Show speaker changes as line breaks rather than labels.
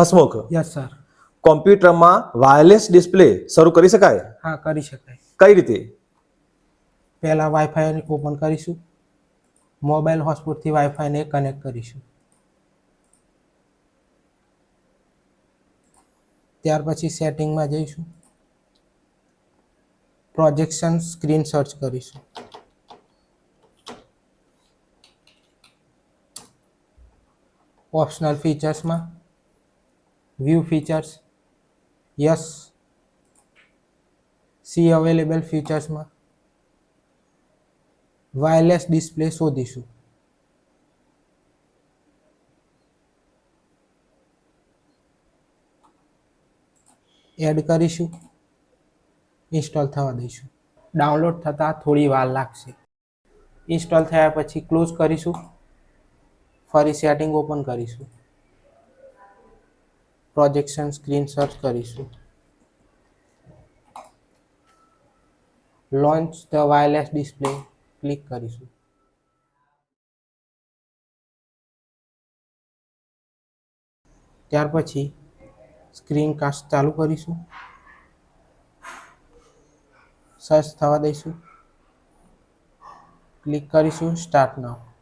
Hasmukh
yes sir
કોમ્પ્યુટરમાં wireless display શરૂ કરી શકાય?
હા કરી શકાય.
કઈ રીતે?
પહેલાં વાઈફાઈ ઓપન કરીશું. મોબાઈલ હોટસ્પોટથી વાઈફાઈને કનેક્ટ કરીશું. ત્યાર પછી સેટિંગમાં જઈશું. પ્રોજેક્શન સ્ક્રીન સર્ચ કરીશું. Optional ફીચર્સમાં view features yes see available ફીચર્સમાં wireless display શોધીશું. એડ કરીશું. ઇન્સ્ટોલ થવા દઈશું. ડાઉનલોડ થતાં થોડી વાર લાગશે. ઇન્સ્ટોલ થયા પછી ક્લોઝ કરીશું. ફરી સેટિંગ ઓપન કરીશું. પ્રોજેક્શન સ્ક્રીન સર્ચ કરીશું. Launch the wireless display click કરીશું. ત્યાર પછી સ્ક્રીન કાસ્ટ ચાલુ કરીશું. સર્ચ થવા દઈશું. ક્લિક કરીશું. Start now